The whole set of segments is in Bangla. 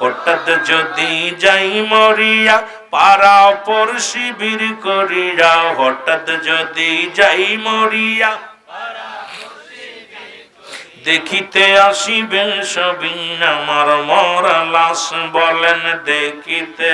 হঠাৎ যদি যাই মরিয়া, পাড়া পর শিবির করিয়া, হঠাৎ যদি যাই মরিয়া, দেখিতে আসিবে সবিন আমার মরা লাশ, বলেন দেখিতে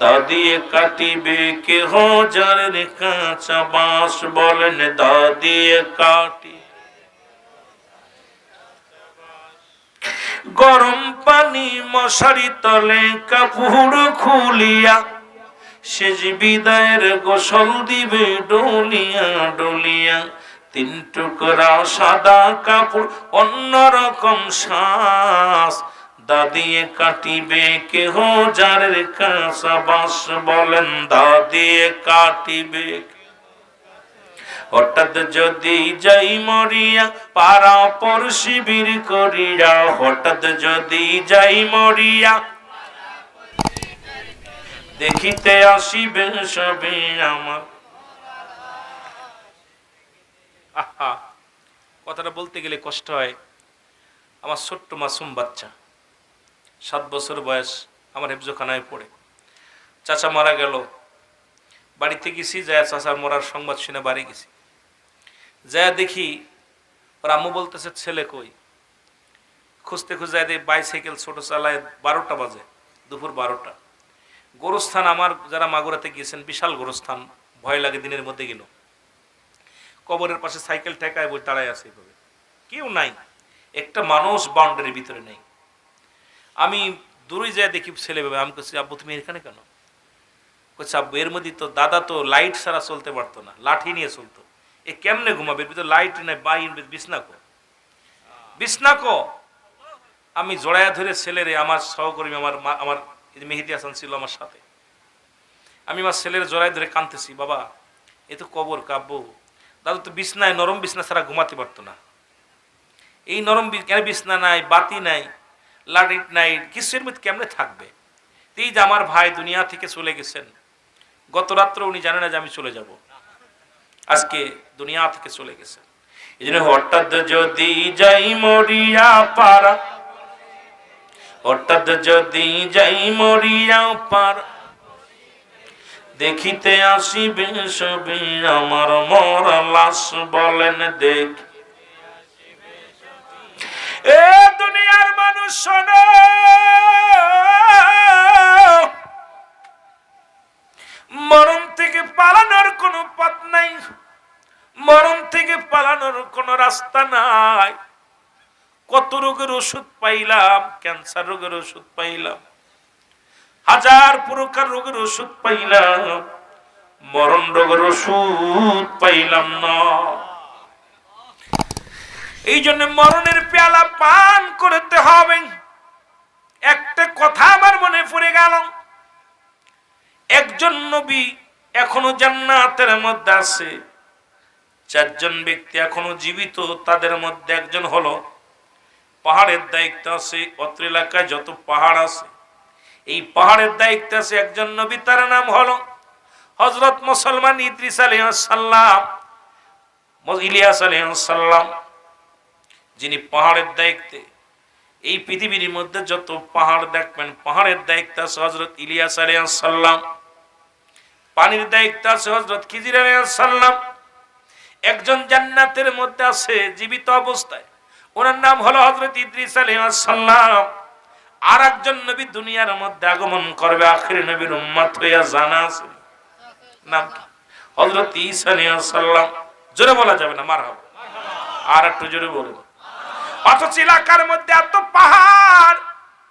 দাদিয়ে কাটিবে কে হাজারের কাঁচা বাঁশ, বলেন দাদিয়ে কাটি গরম পানি মশারি তলে কাপড় খুলিয়া সেজ বিদায়ের গোসল দিবে ডলিয়া ডলিয়া, তিন টুকরা সাদা কাপড় অন্যরকম শ্বাস দাদিয়ে কাটিবে কেহ যারের কাঁচা বাস বলেন দাদিয়ে কাটিবে হঠাৎ যদি যাই মরিয়া, পাড়া পর শিবির করিয়া, হঠাৎ যদি যাই মরিয়া, দেখিতে আসিবে সবে আমার। কথাটা বলতে গেলে কষ্ট হয়। আমার ছোট্ট মাসুম বাচ্চা, সাত বছর বয়স, আমার হেফজোখানায় পড়ে। চাচা মারা গেল। বাড়িতে গেছি, যায় চাচার মরার সংবাদ শুনে বাড়ি গেছি। যায় দেখি, ওর আম্মু বলতেছে, ছেলে কই? খুঁজতে খুঁজতে দেখি বাইসাইকেল ছোট চালায় বারোটা বাজে, দুপুর বারোটা। গোরস্থান আমার, যারা মাগুরাতে গিয়েছেন, বিশাল গোরস্থান, ভয় লাগে দিনের মধ্যে গেল। কবরের পাশে সাইকেল ঠেকায় বই দাঁড়ায় আছে এইভাবে কেউ নাই, একটা মানুষ বাউন্ডারির ভিতরে নেই। আমি দূরে যায় দেখি ছেলে ভেবে আমি বলছি আব্বু, তুমি এখানে কেন? বলছে আব্বু, এর মধ্যে তো দাদা তো, লাইট ছাড়া চলতে পারতো না, লাঠি নিয়ে চলতো। এ কেমনে ঘুমাবে? এর লাইট নাই বাই বিছনা কো? বিছনা কো? আমি জড়ায়া ধরে ছেলেরে, আমার সহকর্মী, আমার আমার মেহেদি হাসান ছিল আমার সাথে। আমি আমার ছেলের জড়ায় ধরে কাঁদতেছি, বাবা, এ তো কবর, কাব্য। দাদু, তো বিছনায়, নরম বিছনা ছাড়া ঘুমাতে পারতো না। এই নরম কেন বিছনা নাই, বাতি নাই, লাইট নাই কিছুর মধ্যে কেমনে থাকবে? এই যে আমার ভাই দুনিয়া থেকে চলে গেছেন, গত রাত্রে উনি জানেন না যে আমি চলে যাব। আজকে দুনিয়া থেকে চলে গেছেন এই জন্য হঠাৎ যদি যাই মরিয়া পারা হঠাৎ যদি যাই মরিয়া পারা দেখিতে আসিবে সবে আমার মর লাশ বলেন দেখ। এ দুনিয়ার মানুষ শোনো মরণ পালানোর কোনো রাস্তা নাই। কত রোগের ওষুধ পাইলাম, ক্যান্সার রোগের ওষুধ পাইলাম, হাজার প্রকার রোগের ওষুধ পাইলাম, মরণ রোগের ওষুধ পাইলাম না। এই জন্য মরণের পেয়ালা পান করতে হবে। একটা কথা আমার মনে পড়ে গেল। একজন নবী এখনও জান্নাতের মধ্যে আছে। চারজন ব্যক্তি এখনও জীবিত, তাদের মধ্যে একজন হলো, পাহাড়ের দায়িত্ব আছে, অত্র এলাকায় যত পাহাড় আছে, এই পাহাড়ের দায়িত্ব আছে একজন নবী, তার নাম হলো হজরত মুসলমান ইদ্রিস আলাইসাল্লাম ইলিয়াস আলাইসাল্লাম যিনি পাহাড়ের দায়িত্বে। এই পৃথিবীর মধ্যে যত পাহাড় দেখবেন, পাহাড়ের দায়িত্ব আছে হজরত ইলিয়াস আলাইসাল্লাম পানির দায়িত্ব আছে হজরত খিজির আলাইসাল্লাম একজন জান্নাতের মধ্যে আছে, জীবিত অবস্থায়। ওনার নাম হলো হজরত ইদ্রিস আলাইসাল্লাম আর একজন নবী দুনিয়ার মধ্যে আগমন করবে, আখির নবীর উম্মত হইয়া জানা আছে। নাম হজরত ঈসা আলাইসাল্লাম জোরে বলা যাবে না মার হবে আর একটু জোরে বলুন। অথচ এলাকার মধ্যে এত পাহাড়,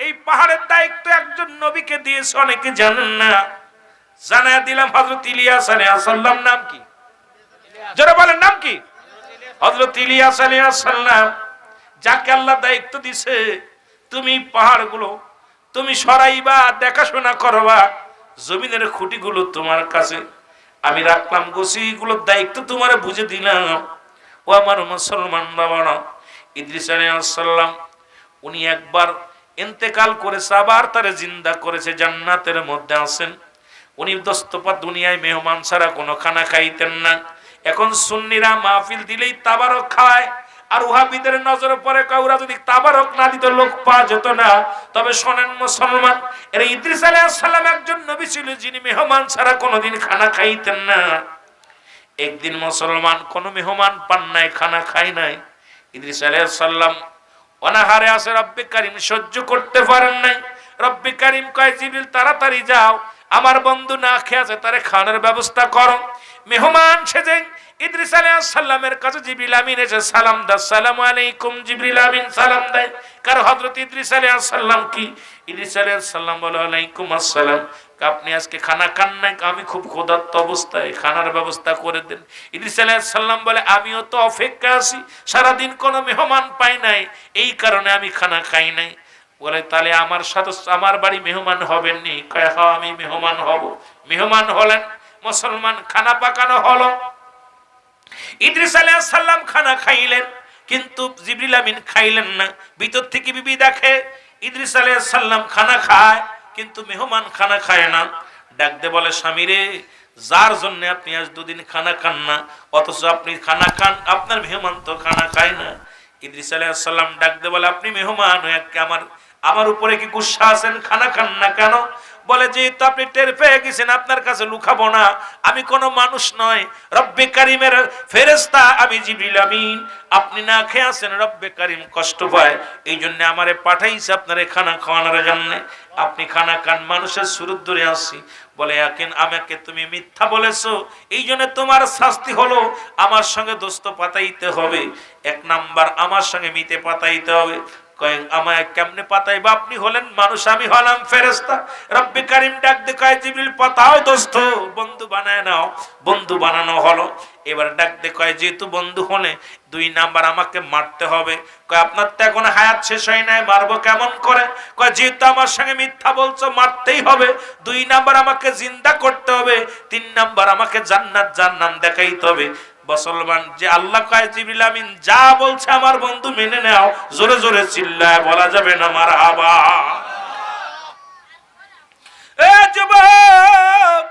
এই পাহাড়ের দায়িত্ব একজন নবীকে দিয়েছে, অনেকে জানেন না। জানায় দিলাম হজরত ইলিয়াস আলাইসাল্লাম নাম কি? জোরে বলেন, নাম কি? হজরত ইলিয়াস আলাইসাল্লাম যাকে আল্লাহ দায়িত্ব দিছে, তুমি পাহাড়গুলো, তুমি সরাইবা, দেখাশোনা করবা, জমিনের খুঁটিগুলো তোমার কাছে। আমি রাখলাম গোসিগুলোর দায়িত্ব তোমার বুঝে দিলাম। ও আমার মুসলমান বাবারা, ইদ্রিস আলাইসাল্লাম উনি একবার ইন্তেকাল করেছে, আবার তারে জিন্দা করেছে, জান্নাতের মধ্যে আছেন। উনি দস্তপা দুনিয়ায় মেহমান ছাড়া কোনো খানা খাইতেন না। এখন সুন্নিরা মাহফিল দিলেই তাবারক খায়। আর উহাবিদের নজরে পরে কাউরা যদি তাবারক না দিত লোক পাওয়া যেত না, তবে শোনেন মুসলমান, এর ইদ্রিস সালাম একজন নবী ছিল যিনি মেহমান ছাড়া কোনোদিন খানা খাইতেন না। একদিন মুসলমান কোনো মেহমান পান নাই, খানা খাই নাই। ইদ্রিস সালাম অনাহারে আসে রব্বে কারিম, সহ্য করতে পারেন নাই। রব্বে কারিম, কয় জিবরিল, তাড়াতাড়ি যাও। আমার বন্ধু না খেয়ে আছে, তারে খাওয়ানোর ব্যবস্থা করো। মেহমান সেজে ইদ্রিস সালামের কাছে জিবরিল আমিন এসে সালাম দা সালাম আলাইকুম জিবরিল আমিন, সালাম দেয়। কার হযরত ইদ্রিস সালাম কি? ইদ্রিস সালাম বলে আলাইকুম আসসালাম। আপনি আজকে খানা খান নাই? আমি খুব ক্ষুধার্ত অবস্থায়, খানার ব্যবস্থা করে দেন। ইদ্রিস সালাম বলে, আমিও তো অপেক্ষা আছি। সারাদিন কোনো মেহমান পাই নাই। এই কারণে আমি খানা খাই নাই। বলে, তাহলে আমার সাথে, আমার বাড়ি মেহমান হবেন নি কয় হ্যাঁ আমি মেহমান হব। মেহমান হলেন? মুসলমান খানা পাকানো হলো। ইদ্রিস সালাম খানা খাইলেন, কিন্তু জিবরিল আমিন খাইলেন না। ভিতর থেকে বিবি দেখে, ইদ্রিস আলাইহিস সালাম খানা খায়, কিন্তু মেহমান খানা খায় না। ডাক দে বলে, স্বামী রে, যার জন্য আপনি আজ দুদিন খানা খান না, অথচ আপনি খানা খান, আপনার মেহমান তো খানা খায় না। ইদ্রিস আলাইহিস সালাম ডাক দে বলে, আপনি মেহমান আমার আমার উপরে কি গুসা আছেন? খানা খান না কেন? বলে, যেহেতু আপনি টের পেয়ে গেছেন, আপনার কাছে লুকাবো না। আমি কোনো মানুষ নয়। রব্বে কারিমের ফেরেস্তা আমি জিবরিল আমিন। আপনি না খেয়ে আছেন, রব্বে কারিম কষ্ট পায়। এই জন্য আমারে পাঠাইছে আপনার খানা খাওয়ানোর জন্য। আপনি খানা খান, মানুষের সুরত ধরে আসছি বলে এখন আমাকে তুমি মিথ্যা বলেছ। এই জন্য তোমার শাস্তি হলো আমার সঙ্গে দোস্ত পাতাইতে হবে। এক নাম্বার, আমার সঙ্গে মিতে পাতাইতে হবে। কয়েক আমায় কেমনে পাতাই বা আপনি হলেন মানুষ, আমি হলাম ফেরেস্তা রব্বি কারিম ডাক দে কয় জিবরিল পাতাও দোস্ত, বন্ধু বানায় নাও, বন্ধু বানানো হলো। এবার ডাক দে কয় যেহেতু বন্ধু হলে দুই নাম্বার আমাকে মারতে হবে। কয়, আপনার তো এখন হায়াত শেষ হয় নাই, মারবো কেমন করে? কয়, যেহেতু আমার সঙ্গে মিথ্যা বলছো, মারতেই হবে। দুই নাম্বার আমাকে জিন্দা করতে হবে, তিন নাম্বার আমাকে জান্নাত জান্নাম দেখাইতে হবে। মুসলমান, যে আল্লাহ কয়, জিবরিল আমিন, যা বলছে আমার বন্ধু মেনে নাও। জোরে জোরে চিল্লায় বলা যাবে না আমার যুবক,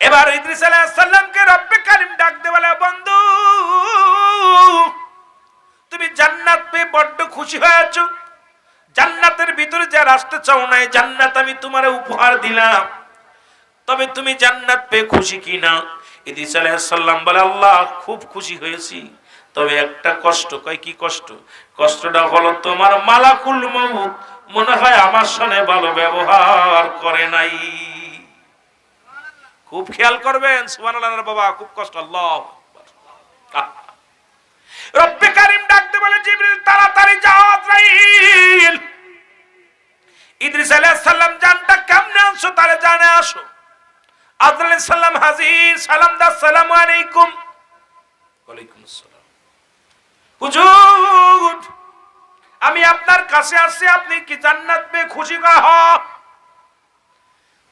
এবার ইদ্রিস আলাইহিস সালামকে রব্বে কারিম ডাক দে বলে, বন্ধু, তুমি জান্নাত পেয়ে বড্ড খুশি হয়েছো। জান্নাতের ভিতরে যা আসতে চাও নাই, জান্নাত আমি তোমারে উপহার দিলাম। তবে তুমি জান্নাত পেয়ে খুশি কিনা? ইদ্রিস আলাইহিস সালাম বলে, আল্লাহ, খুব খুশি হয়েছি। তবে একটা কষ্ট। কয়, কি কষ্ট? কষ্টটা হলো তোমার মালাকুল মউত। মনে হয় আমার সঙ্গে ভালো ব্যবহার করে নাই। খুব খেয়াল করবেন, সুবহানাল্লাহ বাবা, খুব কষ্ট, আল্লাহ রব্বে কারিম ডাকতে বলে, জিবরিল, তাড়াতাড়ি যাও আজরাইল। ইদ্রিস আলাইহিস জানটা কেমনে আনছো তারে জানে আসো। আজরাইল সালাম হাজির সালাম দা সালামু আলাইকুম। ওয়ালাইকুম আসসালাম। হুজুর, আমি আপনার কাছে আসছি আপনি কি জান্নাত পেয়ে খুশি কয় হ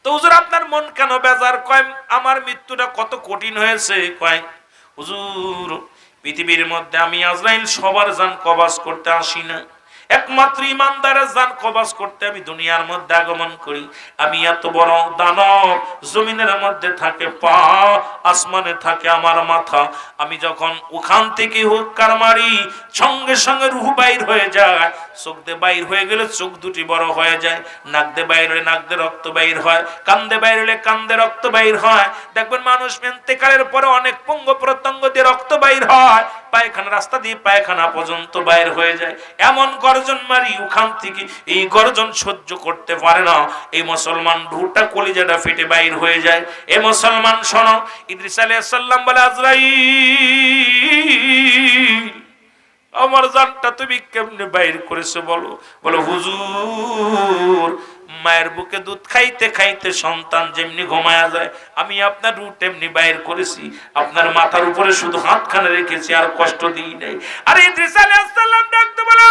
তো হুজুর, আপনার মন কেন বেজার? কয়, আমার মৃত্যুটা কত কঠিন হয়েছে? কয়, হুজুর, পৃথিবীর মধ্যে আমি আজরাইল সবার জান কবাস করতে আসি না। একমাত্র ইমানদারের জান কবাস করতে আমি দুনিয়ার মধ্যে আগমন করি। আমি এত বড় দানব, জমিনের মধ্যে থাকে পা, আসমানে থাকে আমার মাথা। আমি যখন ওখান থেকে হুক্কার মারি, সঙ্গে সঙ্গে রুহু বাইর হয়ে যায়। চোখ দিয়ে বাইর হয়ে গেলে চোখ দুটি বড় হয়ে যায়। নাক দিয়ে বাইর হলে নাক দিয়ে রক্ত বাইর হয়। কান্দে বাইর হলে কান্দে রক্ত বাইর হয়। দেখবেন মানুষ মেন্তেকালের পরে অনেক পঙ্গ প্রত্যঙ্গ দিয়ে রক্ত বাইর হয়। পায়খানা, রাস্তা দিয়ে পায়খানা পর্যন্ত বাইর হয়ে যায়। এমন গর্জন মারি ওখান থেকে, এই গর্জন সহ্য করতে পারে না। এই মুসলমান ঢুটা কলিজাটা ফেটে বাইর হয়ে যায়। এ মুসলমান, শোনো, ইদ্রিস আলাইহিস সালাম বলে, আজরাইল, আমার জানটা তুমি কেমনে বাইর করেছ বলো? বলো, হুজুর মায়ের বুকে দুধ খাইতে খাইতে সন্তান যেমনি ঘুমায়া যায়, আমি আপনার রুট এমনি বাইর করেছি। আপনার মাথার উপরে শুধু হাতখানে রেখেছি, আর কষ্ট দিই নাই। আরে ইদ্রিস ডাকতে বলে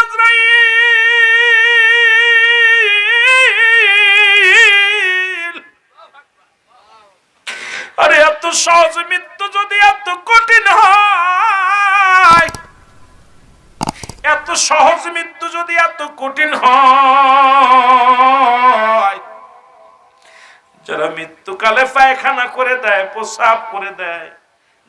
আরে এত সহজ মৃত্যু যদি এত কঠিন হয়, এত সহজ মৃত্যু যদি এত কঠিন হয় যারা মৃত্যুকালে পায়খানা করে দেয়, প্রসাব করে দেয়,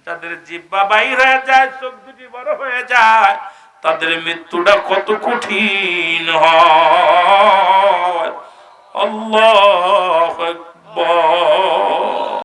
যাদের জিব্বা বাইর হয়ে যায়, চোখ দুটি বড় হয়ে যায়, তাদের মৃত্যুটা কত কঠিন হয়। আল্লাহ